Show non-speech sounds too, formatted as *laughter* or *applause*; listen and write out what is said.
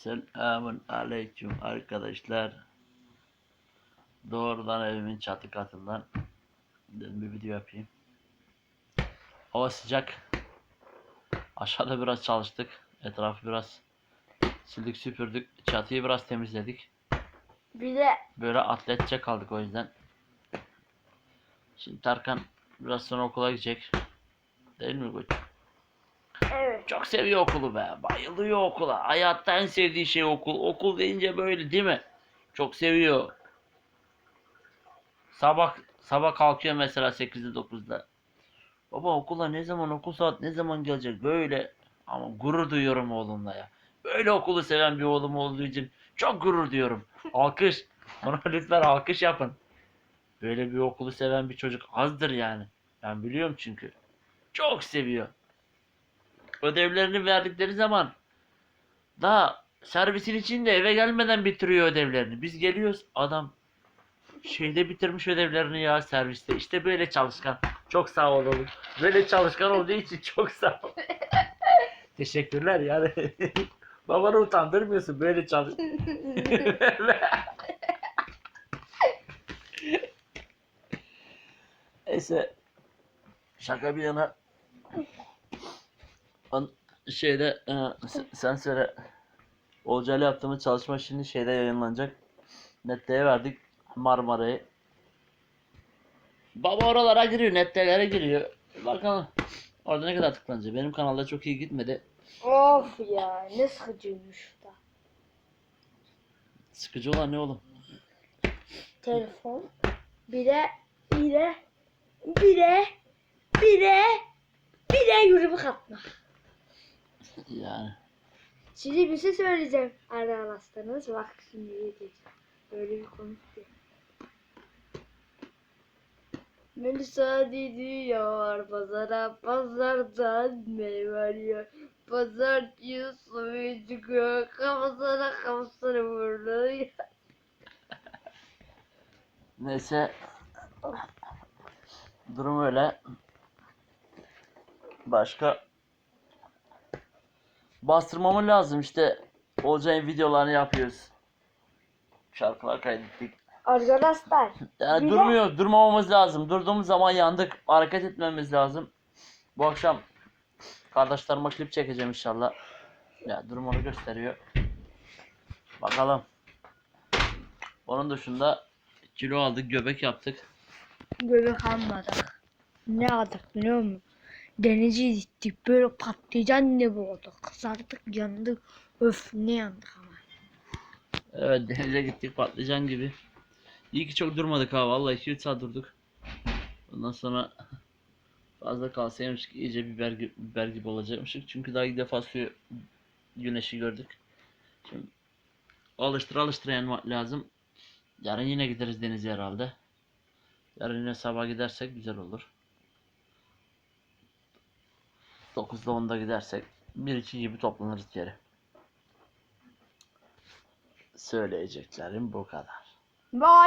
Selamun aleyküm arkadaşlar. Doğrudan evimin çatı katından dedim bir video yapayım. Hava sıcak. Aşağıda biraz çalıştık. Etrafı biraz sildik süpürdük. Çatıyı biraz temizledik. Bir de Böyle atletçe kaldık o yüzden. Şimdi Tarkan biraz sonra okula gidecek. Değil mi koç? Evet. Çok seviyor okulu be. Bayılıyor okula. Hayatta en sevdiği şey okul. Okul deyince böyle değil mi? Çok seviyor. Sabah sabah kalkıyor mesela 8'de 9'da. Baba okula ne zaman okul saat ne zaman gelecek böyle ama gurur duyuyorum oğlumla ya. Böyle okulu seven bir oğlum olduğu için çok gurur duyuyorum. Alkış. Ona *laughs* lütfen alkış yapın. Böyle bir okulu seven bir çocuk azdır yani. Ben biliyorum çünkü. Çok seviyor ödevlerini verdikleri zaman daha servisin içinde eve gelmeden bitiriyor ödevlerini. Biz geliyoruz adam şeyde bitirmiş ödevlerini ya serviste. İşte böyle çalışkan. Çok sağ ol oğlum. Böyle çalışkan olduğu için çok sağ ol. *laughs* Teşekkürler yani. *laughs* Babanı utandırmıyorsun böyle çalış. *laughs* Neyse şaka bir yana An- şeyde e, s- sen söyle Olcay'la yaptığımız çalışma şimdi şeyde yayınlanacak. Nette'ye verdik Marmara'yı. Baba oralara giriyor, nettelere giriyor. Bakalım orada ne kadar tıklanacak. Benim kanalda çok iyi gitmedi. Of ya ne sıkıcıymış da. Sıkıcı olan ne oğlum? Telefon. Bir de bir de bir de bir de bir de yürüme katma. Yani Size bir şey söyleyeceğim. Arkadaşlarınız bak şimdi diyeceğim. Böyle bir konu ki. Melisa diyor pazara pazardan meyve arıyor. Pazarcı suyu çıkıyor kafasına kafasına vuruyor. *laughs* neyse durum öyle. Başka bastırmamı lazım işte. Olcay'ın videolarını yapıyoruz. Şarkılar kaydettik. Arkadaşlar *laughs* Yani Bir de- durmuyor, durmamamız lazım. Durduğumuz zaman yandık. Hareket etmemiz lazım. Bu akşam kardeşlerime klip çekeceğim inşallah. Ya durum onu gösteriyor. Bakalım. Onun dışında kilo aldık, göbek yaptık. göbek almadık. Ne aldık biliyor musun? Denize gittik böyle patlıcan ne oldu. Kızardık yandık. Öf ne yandık ama. Evet denize gittik patlıcan gibi. İyi ki çok durmadık ha vallahi 2-3 saat durduk. Ondan sonra fazla kalsaymıştık iyice biber, gi- biber gibi olacakmışık. Çünkü daha ilk defa suyu güneşi gördük. Şimdi alıştır alıştır yanmak lazım. Yarın yine gideriz denize herhalde. Yarın yine sabah gidersek güzel olur. 9'da 10'da gidersek 1-2 gibi toplanırız geri. Söyleyeceklerim bu kadar. Bye.